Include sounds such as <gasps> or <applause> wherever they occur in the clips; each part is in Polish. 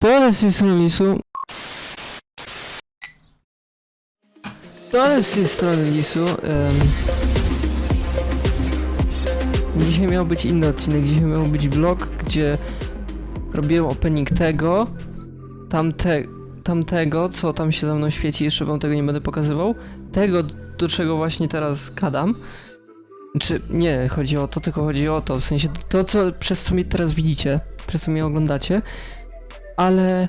To z tej strony Lisu. To z tej strony Lisu. em. Dzisiaj miał być inny odcinek, dzisiaj miał być vlog, gdzie robiłem opening tego, tamte, tamtego, co tam się za mną świeci, jeszcze wam tego nie będę pokazywał, tego, do czego właśnie teraz gadam. Czy nie, chodzi o to, tylko chodzi o to, w sensie to, co, przez co mnie teraz widzicie, przez co mnie oglądacie, ale...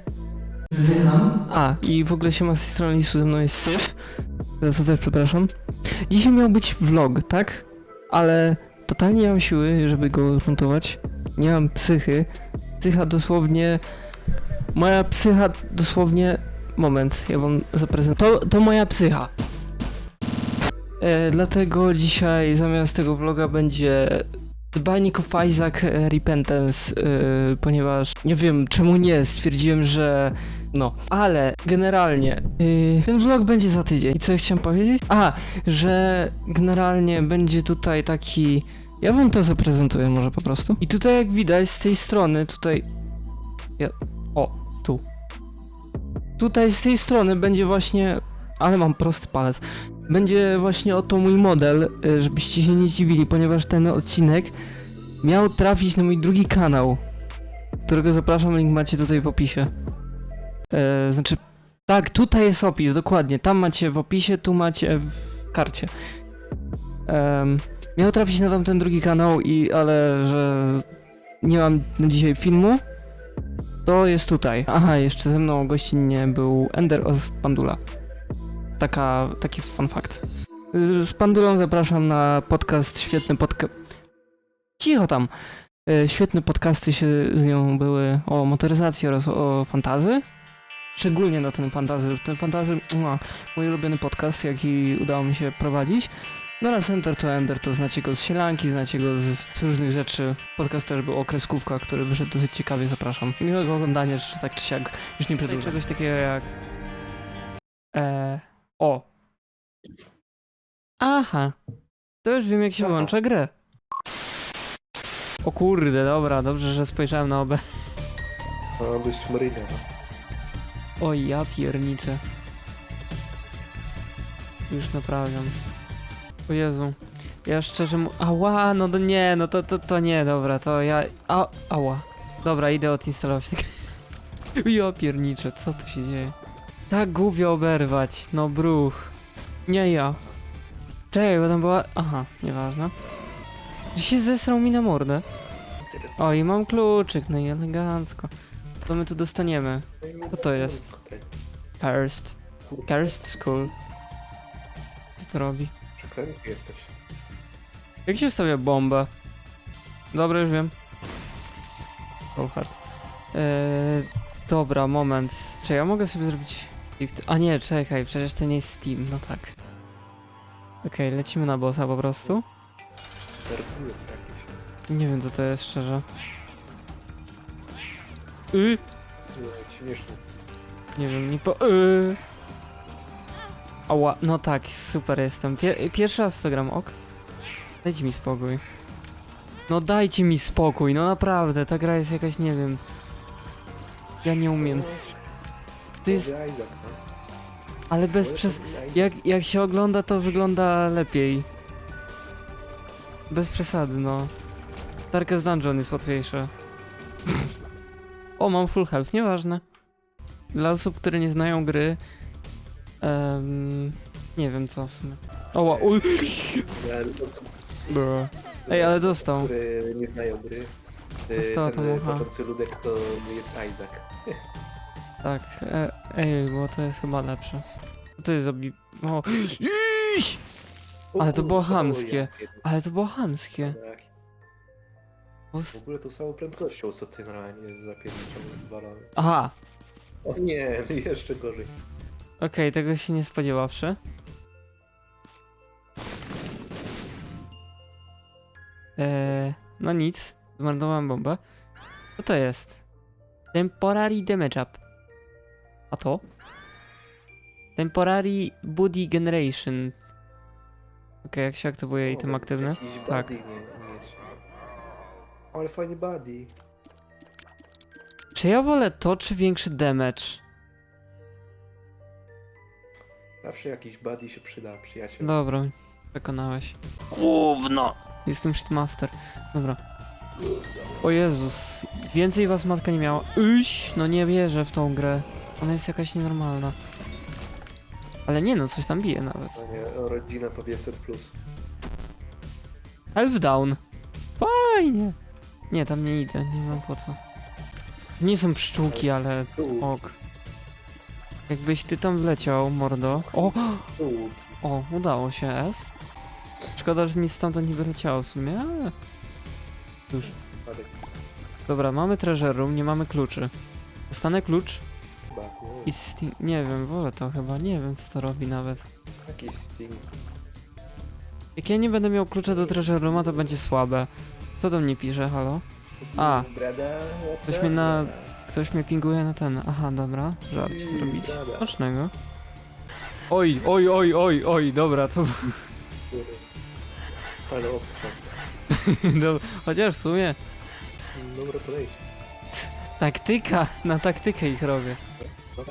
Zdycham. A, i w ogóle się ma z tej strony listu, ze mną jest Syf, za co też przepraszam. Dzisiaj miał być vlog, tak? Ale totalnie nie mam siły, żeby go montować. Nie mam psychy. Psycha dosłownie... Moja psycha dosłownie... Moment, ja wam zaprezentuję. To, to moja psycha. E, dlatego dzisiaj zamiast tego vloga będzie The Binding of Isaac Repentance, e, ponieważ nie wiem czemu nie, stwierdziłem, że no, ale generalnie e, ten vlog będzie za tydzień. I co ja chciałem powiedzieć? A, że generalnie będzie tutaj taki ja wam to zaprezentuję może po prostu. I tutaj jak widać z tej strony, tutaj ja, o, tu. Tutaj z tej strony będzie właśnie, ale mam prosty palec. Będzie właśnie oto mój model, y, żebyście się nie dziwili, ponieważ ten odcinek miał trafić na mój drugi kanał, którego zapraszam, link macie tutaj w opisie. E, znaczy, tak, tutaj jest opis, dokładnie, tam macie w opisie, tu macie w karcie. Em, miał trafić na tamten drugi kanał, i ale że nie mam na dzisiaj filmu, to jest tutaj. Aha, jeszcze ze mną gościnnie był Ender of Pandula. Taka, taki fun fact. Y, Z Pandulą zapraszam na podcast, świetny podcast. Cicho tam. Y, Świetne podcasty się z nią były o motoryzacji oraz o fantazy. Szczególnie na ten fantazy. Ten fantazy, mój ulubiony podcast, jaki udało mi się prowadzić. No raz Enter to Ender, to znacie go z Sielanki, znacie go z, z różnych rzeczy. Podcast też był o kreskówkach, który wyszedł dosyć ciekawie, zapraszam. Miłego oglądania, czy tak czy siak, już nie przedłużam. Czegoś takiego jak... Eee... O. Aha. To już wiem jak się Aha. włącza grę. O kurde, dobra, dobrze, że spojrzałem na obę. No, dość Marynia. Oj, ja pierniczę. Już naprawiam. O Jezu. Ja szczerze mu... Ała, no to nie, no to, to, to nie, dobra, to ja... A, ała. Dobra, idę odinstalować tak. <laughs> Ja pierniczę, co tu się dzieje? Tak głupio oberwać, no bruch. Nie ja. Czekaj, bo tam była... Aha, nieważne. Gdzie się zesrał mi na mordę? O, i mam kluczyk, no i elegancko. To my tu dostaniemy. Co to jest? Cursed. Cursed School. Co to robi? Przeklęty jesteś. Jak się stawia bombę? Dobra, już wiem. Cold hard. Eee, dobra, moment. Czy ja mogę sobie zrobić... A nie, czekaj, przecież to nie jest Steam, no tak. Okej, lecimy na bossa po prostu. Nie wiem co to jest, szczerze. Y, Nie, wiem, nie po... Y. Ała, no tak, super jestem. Pier pierwszy raz to gram, ok? Dajcie mi spokój. No dajcie mi spokój, no naprawdę, ta gra jest jakaś, nie wiem. Ja nie umiem. To jest, no. ale bez przez... Jak, jak się ogląda, to wygląda lepiej. Bez przesady, no. Darkest Dungeon jest łatwiejsze. <laughs> o, mam full health, nieważne. Dla osób, które nie znają gry... em, nie wiem co w sumie. O, ła- uj, Ale to- Bro. Ej, ale dostał. Które nie znają gry. e, Dostała Ten tam e, ucha. płaczący ludek to jest Isaac. <laughs> Tak, e, ej, bo to jest chyba lepsze. Co to jest za bi... O, Ale to było pierdolę. ale to było chamskie. Bo W ogóle to samą prędkością, co ty normalnie zapierniczą balony. Aha, O nie, jeszcze gorzej. Okej, tego się nie spodziewawszy. Eee, no nic, zmarnowałem bombę. Co to jest? Temporary damage up. A to? Temporary body generation. Okej, jak się aktywuje item aktywny? Tak. mieć. Ale fajny buddy. Czy ja wolę to, czy większy damage? Zawsze jakiś buddy się przyda, przyjaciel. Dobra, przekonałeś. Gówno! Jestem shitmaster. Dobra. O Jezus, więcej was matka nie miała. Iś! No nie wierzę w tą grę. Ona jest jakaś nienormalna. Ale nie no, coś tam bije nawet. To nie, rodzina po 500 plus. Elf down. Fajnie. Nie, tam nie idę, nie mam po co. Nie są pszczółki, ale Tu, ok. Jakbyś ty tam wleciał, mordo. O! tu. O, udało się, S. Szkoda, że nic stamtąd nie wyleciało w sumie, ale... Spadek Dobra, mamy treasure room, nie mamy kluczy. Dostanę klucz chyba. i sting... Nie wiem, wolę to chyba, nie wiem co to robi nawet. Jakiś sting. Jak ja nie będę miał klucza do treasure rooma, to będzie słabe. Kto do mnie pisze, halo? A. Brada, Coś mnie na-? Ktoś mnie pinguje na ten. Aha, dobra, żart zrobić. dobra. Smacznego. Oj, oj, oj, oj, oj, dobra, to... Ale <laughs> dobra, chociaż w sumie Dobre podejście. Taktyka, na taktykę ich robię. No.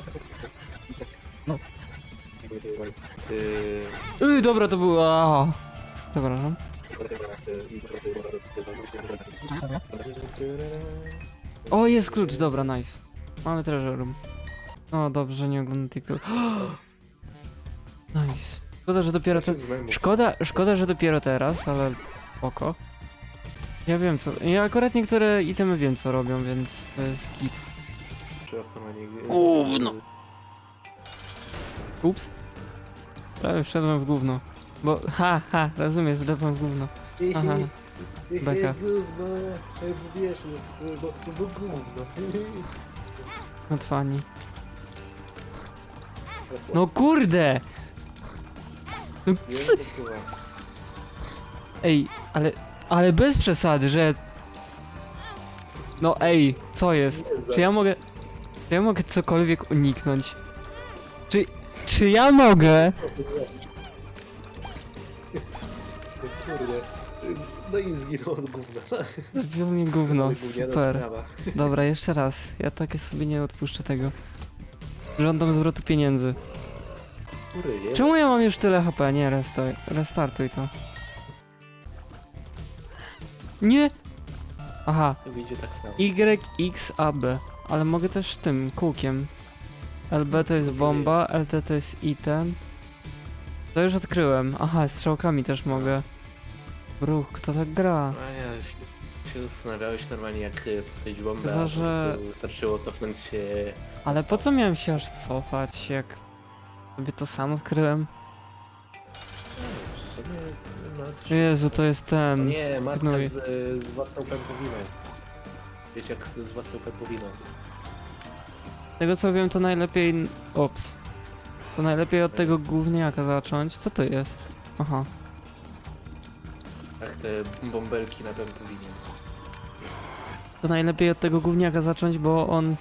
No. Yy, dobra, to było... Przepraszam. O, jest klucz, dobra, nice. Mamy treasure room. O, dobrze, nie oglądam TikTok. <gasps> Nice. Szkoda, że dopiero te... Szkoda, szkoda, że dopiero teraz, ale oko. Ja wiem co. Ja akurat niektóre itemy wiem co robią, więc to jest git. Gówno. Ups. Prawie wszedłem w gówno. Bo, ha, ha, rozumiesz, wdepłem w gówno. Aha. Beka. Gówno, bo wiesz, bo, bo, bo gówno. Od fani. No kurde! No cy- Ej, ale, ale bez przesady, że... No ej, co jest? Czy ja mogę... Czy ja mogę cokolwiek uniknąć? Czy... Czy ja mogę? Kurde. No i zginął od gówna. Zabiło mnie gówno, super. Dobra, jeszcze raz. Ja takie sobie nie odpuszczę tego. Żądam zwrotu pieniędzy. Kurde, nie Czemu ja mam już tyle HP? Nie, restuj, restartuj to. Nie! Aha, tak samo. Y, X, A, B. Ale mogę też tym, kółkiem. LB to jest bomba, LT to jest item. To już odkryłem. Aha, strzałkami też mogę. Ruch, kto tak gra? A ja się- się zastanawiałeś normalnie jak e, postawić bombę, Chyba, a że- wystarczyło cofnąć się... Ale po co miałem się aż cofać, jak sobie to sam odkryłem? W sumie, no, coś- Jezu, to jest ten. Nie, matka gnój. z, z własną pępowiną. Wiecie jak z, z własną pępowiną. Tego co wiem, to najlepiej. Ops. To najlepiej od tego gówniaka zacząć. Co to jest? Aha. Jak te bąbelki na pępowinie. To najlepiej od tego gówniaka zacząć, bo on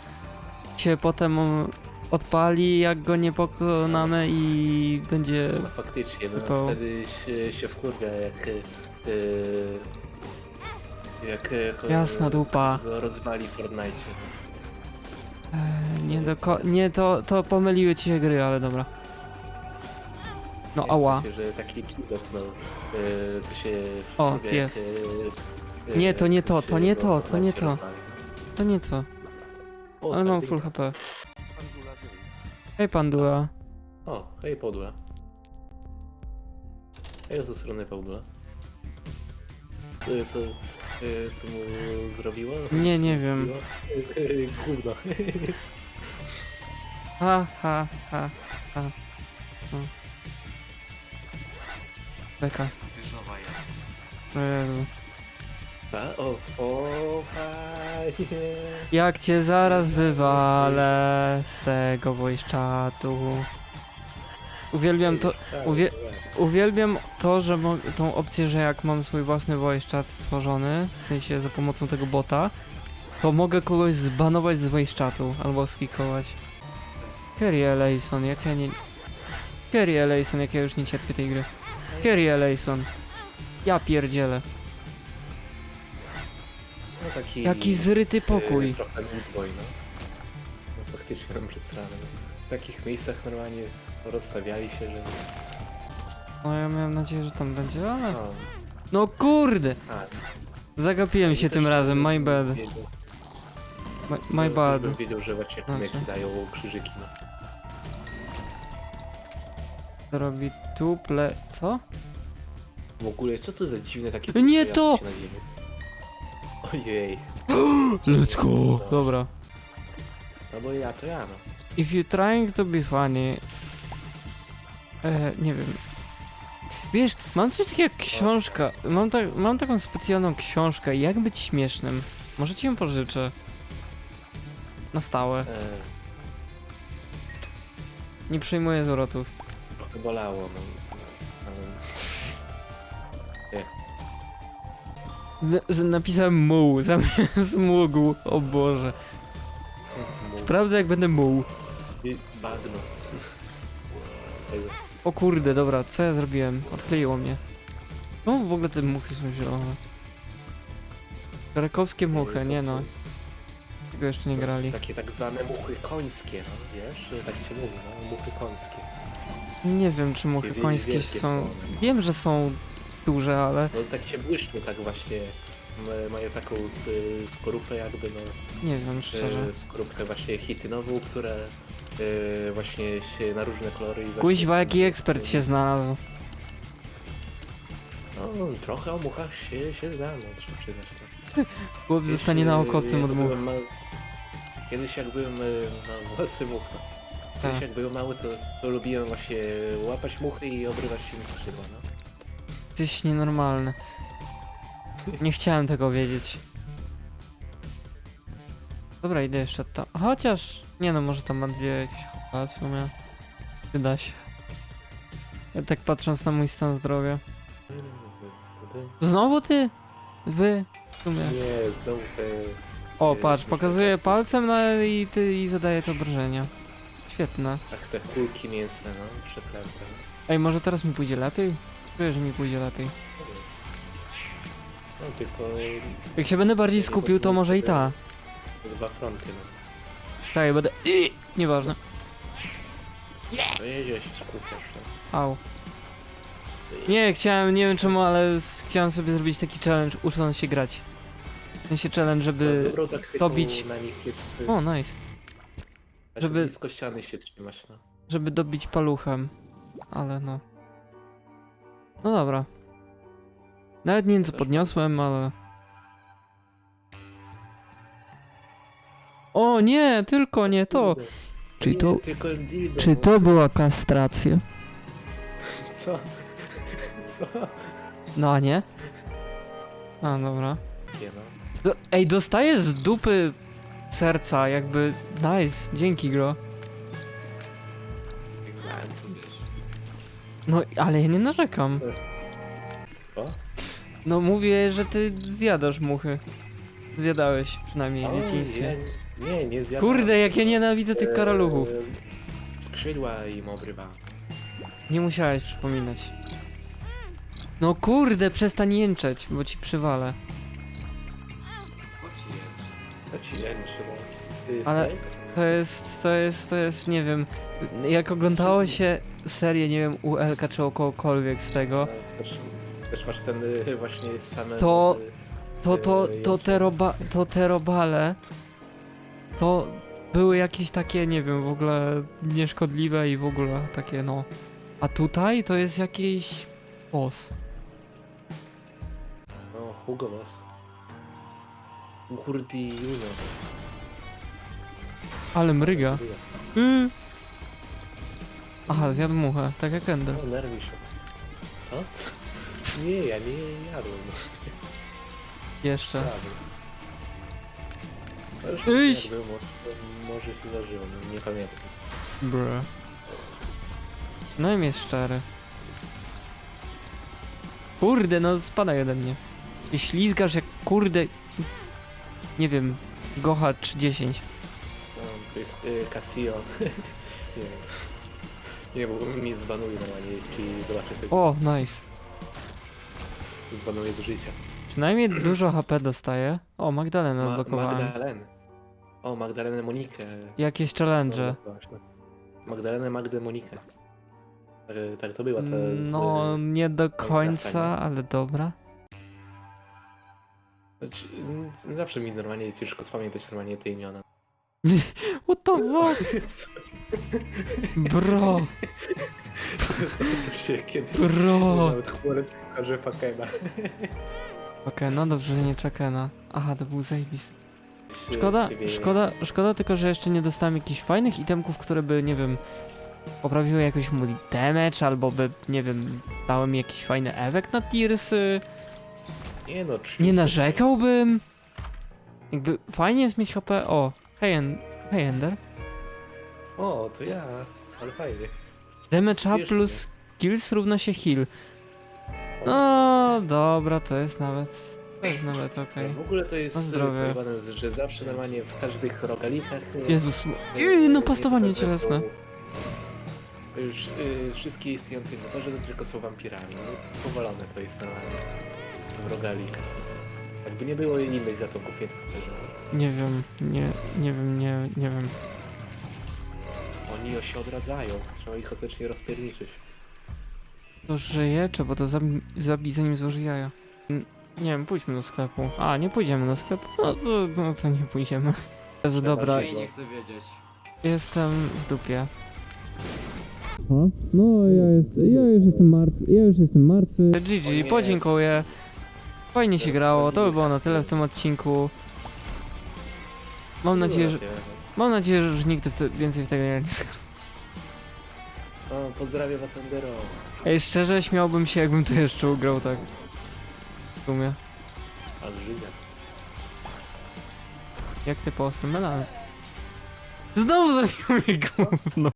się potem um, odpali, jak go nie pokonamy i będzie. No faktycznie, no Typowo. wtedy się, się wkurwia jak... e, jak... e, Jasna dupa. go rozwali w Fortnite. Nie do ko- Nie, to, to pomyliły ci się gry, ale dobra. No W ała. sensie, że taki no, co się O, wkurwia, jest. Jak, e, Nie, to nie to, to nie to, to nie to. To nie to. Ale mam full HP. Hej Pandula. O, hej podła. Hej ze strony podła. Co, co, co mu zrobiła? Nie, Co nie wiem. zrobiła? <laughs> Gówno. <laughs> Ha, ha, ha, ha. No. Beka. Jest. O Jezu. A, o, o. Jak cię zaraz wywalę z tego voice chatu. Uwielbiam to, uwie- uwielbiam to, że mo- tą opcję, że jak mam swój własny chat stworzony, w sensie za pomocą tego bota, to mogę kogoś zbanować z voice chatu albo skikować. Kerry Eleison, jak ja nie... Kerry Eleison, jak ja już nie cierpię tej gry. Kerry Eleison. Ja pierdzielę. No taki... Jaki zryty pokój. E, trochę boy, no. no. Faktycznie mam przesrane. W takich miejscach normalnie rozstawiali się, że... No ja miałem nadzieję, że tam będzie, ale... No, No kurde! a, Zagapiłem się tym razem, my bad. wiedział- My, my bad. Bym wiedział, że właśnie Znaczy. dają krzyżyki, no. Zrobi tu ple... co? W ogóle, co to za dziwne takie... Nie to! się na ziemi? Ojej. Let's go! Dobra. No bo ja to ja, no. If you trying to be funny... E, nie wiem. Wiesz, mam coś takiego jak książka. Mam, ta, mam taką specjalną książkę, jak być śmiesznym. Może ci ją pożyczę. Na stałe. E, Nie przyjmuję zwrotów. bolało, no. Ale- z- napisałem muł <laughs> zamiast mógł. O Boże. Sprawdzę jak będę muł. i Bagno. O kurde, dobra, co ja zrobiłem? Odkleiło mnie. No w ogóle te muchy są zielone. Krakowskie muchy, nie no. Tego jeszcze nie grali. Takie tak zwane muchy końskie, no wiesz? Tak się mówi, no, muchy końskie. Nie wiem czy muchy końskie wielkie są... Wiem, że są duże, ale No tak się błyszczą, tak właśnie. m- Mają taką s- skorupę jakby, no. nie wiem szczerze. e, Skorupkę właśnie hitynową, które e, właśnie się na różne kolory i właśnie- Kuźwa, jaki ekspert się znalazł. No, trochę o muchach się, się znam, no, trzeba przyznać. No. <laughs> Chłop zostanie Kiedyś, e, naukowcem jak od much. byłem mały- Kiedyś jak byłem e, na włosy mucha. Kiedyś Tak. jak byłem mały, to, to lubiłem właśnie łapać muchy i obrywać się im skrzydła, no. Jesteś nienormalny. Nie chciałem tego wiedzieć. Dobra, idę jeszcze tam. Chociaż... Nie no, może tam ma dwie jakieś chyba w sumie. Wyda się. Ja tak patrząc na mój stan zdrowia. Znowu ty? Wy? W sumie. Nie, znowu te... O, patrz, pokazuję palcem na, i, ty, i zadaję te obrażenia. Świetne. Tak, te kulki mięsne, no, przeklęte. Ej, może teraz mi pójdzie lepiej? Czuję, że mi pójdzie lepiej. No, tylko... Jak się będę bardziej skupił, to może i ta. Dwa fronty, no. Tak, ja będę... Nieważne. No jedzie się skupiasz, no. Au. Nie, chciałem, nie wiem czemu, ale s- chciałem sobie zrobić taki challenge, ucząc się grać. W sensie challenge, żeby... No, dobrą taktyką dobić- na nich jest... O, nice. Żeby... żeby- blisko ściany się trzymać, no. Żeby dobić paluchem. Ale no. No dobra. Nawet nie wiem co Też podniosłem, ale... O nie, tylko nie to. Kurde. Czy Nie, to... Tylko dildo, Czy no. to była kastracja? <laughs> Co? Co? No a nie? A, dobra. Nie, no. Do, ej, dostaję z dupy serca, jakby... Nice, dzięki gro. Wiesz. No, ale ja nie narzekam. Co? No mówię, że ty zjadasz muchy. Zjadałeś przynajmniej w dzieciństwie. Nie, nie, nie zjadłem. Kurde, jak ja nienawidzę tych karaluchów. Eee, Skrzydła im obrywałem. Nie musiałeś przypominać. No kurde, przestań jęczeć, bo ci przywalę. To ci Ale-? To jest, to jest, to jest, nie wiem, jak oglądało się serię, nie wiem, u Elka czy u kogokolwiek z tego, No, też, też masz ten y, właśnie same... To- y, to, to, Eee, to, te, roba, to te robale, to były jakieś takie, nie wiem, w ogóle nieszkodliwe i w ogóle takie, no. A tutaj to jest jakiś boss. No, Hugo Boss. Uhurdi Junior. Ale mryga. Y. Aha, zjadł muchę, tak jak Ender. No, nerwi się. Co? <laughs> Nie, ja nie jadłem. Jeszcze. Prawie. Już Iś! jak może się zdarzyło, no, nie pamiętam. Bruh. No i jest szczery. Kurde, no spadaj ode mnie. I ślizgasz jak kurde... Nie wiem, Gocha czy 10. No, to jest y, Casio. <laughs> nie wiem. Nie, bo mi zbanuje normalnie, jeśli zobaczę tego. O, nice. Zbanuje z życia. Przynajmniej dużo HP dostaje. O, Magdalena Ma odblokowałem. Magdalen. O, Magdalenę Monikę. Jakieś challenge. No, właśnie. Magdalenę Magdę Monikę. Tak, tak to była ta z... No, nie do końca, ale dobra. Znaczy, Zawsze mi normalnie ciężko spamiętać normalnie te imiona. <laughs> What the fuck? <laughs> Bro, się kiedy bro. nawet chmurę pokaże Fakena. <laughs> Okej, no dobrze, że nie Chakena. Aha, to był zajebisty. Szkoda, szkoda, szkoda tylko, że jeszcze nie dostałem jakichś fajnych itemków, które by, nie wiem, poprawiły jakoś mój damage, albo by, nie wiem, dały mi jakiś fajny efekt na tirsy. Nie no, trzy- Nie narzekałbym. Jakby fajnie jest mieć HP. O, hej, en, hej Ender. O, to ja, ale fajnie. Damage up Wiesz plus kills równa się heal. No, dobra, to jest nawet, to jest nawet okej. W ogóle to jest zdrowie. e, że zawsze normalnie w każdych rogalikach... e, Jezus, m- e, no nie pastowanie cielesne. Już y, wszystkie istniejące inwentarze to tylko są wampirami. No, powalone to jest normalnie w rogalikach. Jakby nie było innych gatunków, nie Nie wiem, nie, nie wiem, nie, nie wiem. Oni się odradzają, trzeba ich ostatecznie rozpierniczyć. To żyje, trzeba to zabi- zabić zanim złoży jaja. N- Nie wiem, pójdźmy do sklepu. A, nie pójdziemy do sklepu? No to, no to nie pójdziemy. Jezu, Trzeba dobra, się- Ej, nie chcę wiedzieć. jestem w dupie. No, ja, jest, ja już jestem martwy, ja już jestem martwy. GG, podziękuję. Fajnie się grało, to by było na tyle w tym odcinku. Mam nadzieję, że, mam nadzieję, że już nigdy w te, więcej w tego nie. O, pozdrawiam was Endero. Ej, szczerze, śmiałbym się, jakbym to jeszcze ugrał tak. W sumie. Żyje. Jak ty po ostym melan. Znowu zabił mnie gówno.